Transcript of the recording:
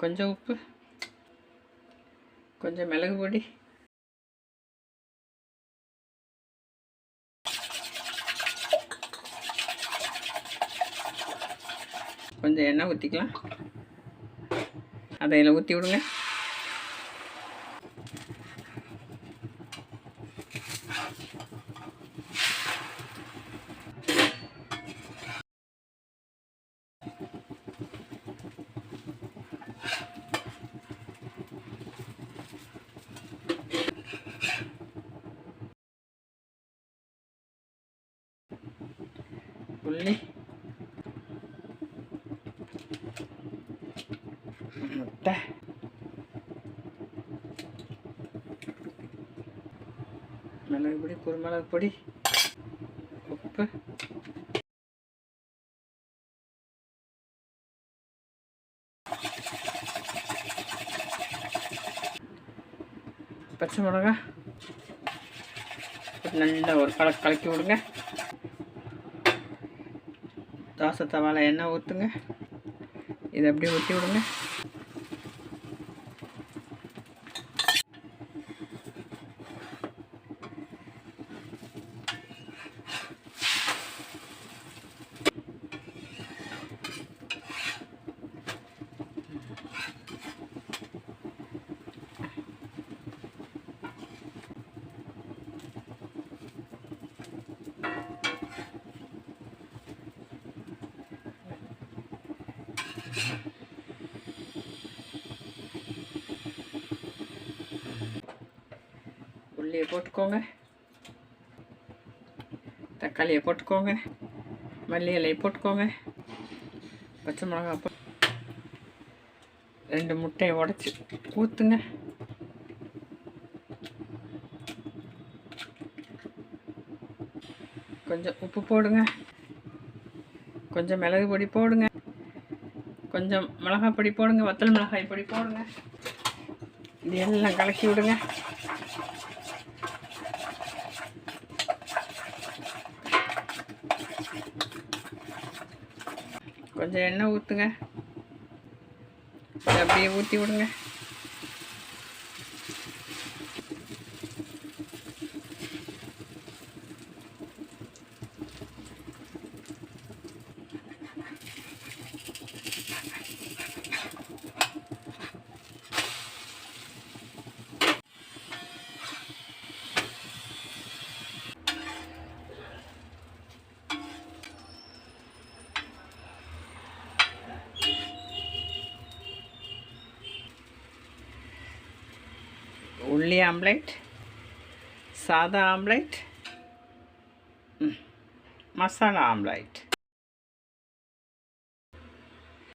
கொஞ்சம் உப்பு கொஞ்சம் மிளகு பொடி. கொஞ்சம் எண்ணெய் ஊற்றிக்கலாம் அதை இதில் ஊற்றி விடுங்க. புள்ளி. முட்டை. மிளகு பொடி குருமிளகு பொடி உப்பு. பச்சை மிளகா. நல்லா ஒரு கலக்கு கலக்கி விடுங்க. தோசை தவால எண்ணெய் ஊற்றுங்க இதை அப்படியே ஊற்றி விடுங்க. உள்ளியை போட்டுக்கோங்க. தக்காளியை போட்டுக்கோங்க. மல்லி இலையை போட்டுக்கோங்க. பச்சை மிளகா போ ரெண்டு முட்டையை உடச்சி ஊற்றுங்க கொஞ்சம் உப்பு போடுங்க. கொஞ்சம் மிளகு பொடி போடுங்க. கொஞ்சம் மிளகாய் பொடி போடுங்க. வத்தல் மிளகாய் பொடி போடுங்க. இது எல்லாம் கலக்கி விடுங்க. கொஞ்சம் எண்ணெய் ஊற்றுங்க அப்படியே ஊற்றி விடுங்க. உள்ளி ஆம்லேட் சாதா ஆம்லேட் மசாலா ஆம்லேட்.